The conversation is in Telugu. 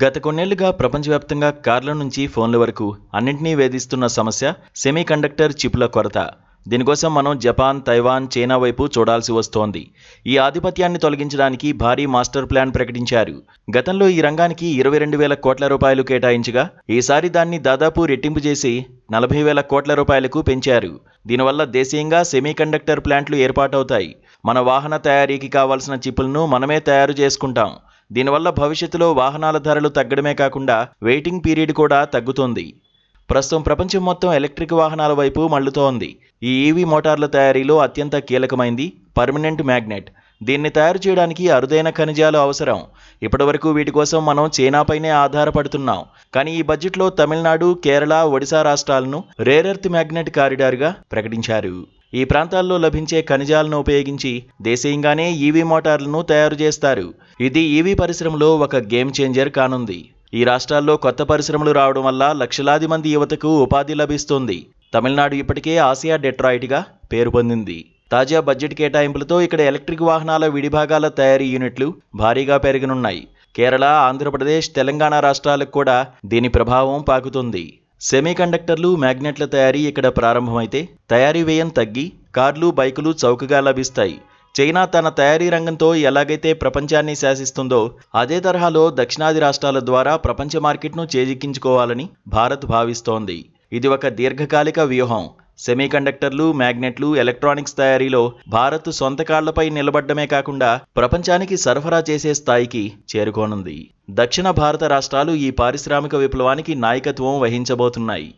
గత కొన్నేళ్ళుగా ప్రపంచవ్యాప్తంగా కార్ల నుంచి ఫోన్ల వరకు అన్నింటినీ వేధిస్తున్న సమస్య సెమీ కండక్టర్ చిప్ల కొరత. దీనికోసం మనం జపాన్ తైవాన్ చైనా వైపు చూడాల్సి వస్తోంది. ఈ ఆధిపత్యాన్ని తొలగించడానికి భారీ మాస్టర్ ప్లాన్ ప్రకటించారు. గతంలో ఈ రంగానికి ఇరవై రెండు వేల కోట్ల రూపాయలు కేటాయించగా ఈసారి దాన్ని దాదాపు రెట్టింపు చేసి నలభై వేల కోట్ల రూపాయలకు పెంచారు. దీనివల్ల దేశీయంగా సెమీ కండక్టర్ ప్లాంట్లు ఏర్పాటవుతాయి. మన వాహన తయారీకి కావాల్సిన చిప్పులను మనమే తయారు చేసుకుంటాం. దీనివల్ల భవిష్యత్తులో వాహనాల ధరలు తగ్గడమే కాకుండా వెయిటింగ్ పీరియడ్ కూడా తగ్గుతుంది. ప్రస్తుతం ప్రపంచం మొత్తం ఎలక్ట్రిక్ వాహనాల వైపు మళ్ళుతోంది ఈ ఈవీ మోటార్ల తయారీలో అత్యంత కీలకమైంది పర్మనెంట్ మ్యాగ్నెట్. దీన్ని తయారు చేయడానికి అరుదైన ఖనిజాలు అవసరం. ఇప్పటివరకు వీటి కోసం మనం చైనాపైనే ఆధారపడుతున్నాం. కానీ ఈ బడ్జెట్లో తమిళనాడు కేరళ ఒడిశా రాష్ట్రాలను రేర్ ఎర్త్ మ్యాగ్నెట్ కారిడార్గా ప్రకటించారు. ఈ ప్రాంతాల్లో లభించే ఖనిజాలను ఉపయోగించి దేశీయంగానే ఈవీ మోటార్లను తయారు చేస్తారు. ఇది ఈవీ పరిశ్రమలో ఒక గేమ్ చేంజర్ కానుంది. ఈ రాష్ట్రాల్లో కొత్త పరిశ్రమలు రావడం వల్ల లక్షలాది మంది యువతకు ఉపాధి లభిస్తుంది. తమిళనాడు ఇప్పటికే ఆసియా డెట్రాయిట్గా పేరు పొందింది. తాజా బడ్జెట్ కేటాయింపులతో ఇక్కడ ఎలక్ట్రిక్ వాహనాల విడిభాగాల తయారీ యూనిట్లు భారీగా పెరగనున్నాయి. కేరళ ఆంధ్రప్రదేశ్ తెలంగాణ రాష్ట్రాలకు కూడా దీని ప్రభావం పాకుతుంది. సెమీ కండక్టర్లు మ్యాగ్నెట్ల తయారీ ఇక్కడ ప్రారంభమైతే తయారీ వ్యయం తగ్గి కార్లు బైకులు చౌకగా లభిస్తాయి. చైనా తన తయారీ రంగంతో ఎలాగైతే ప్రపంచాన్ని శాసిస్తుందో అదే తరహాలో దక్షిణాది రాష్ట్రాల ద్వారా ప్రపంచ మార్కెట్ను చేజిక్కించుకోవాలని భారత్ భావిస్తోంది. ఇది ఒక దీర్ఘకాలిక వ్యూహం. సెమీ కండక్టర్లు మ్యాగ్నెట్లు ఎలక్ట్రానిక్స్ తయారీలో భారత్ సొంత కాళ్ళపై నిలబడ్డమే కాకుండా ప్రపంచానికి సరఫరా చేసే స్థాయికి చేరుకోనుంది. దక్షిణ భారత రాష్ట్రాలు ఈ పారిశ్రామిక విప్లవానికి నాయకత్వం వహించబోతున్నాయి.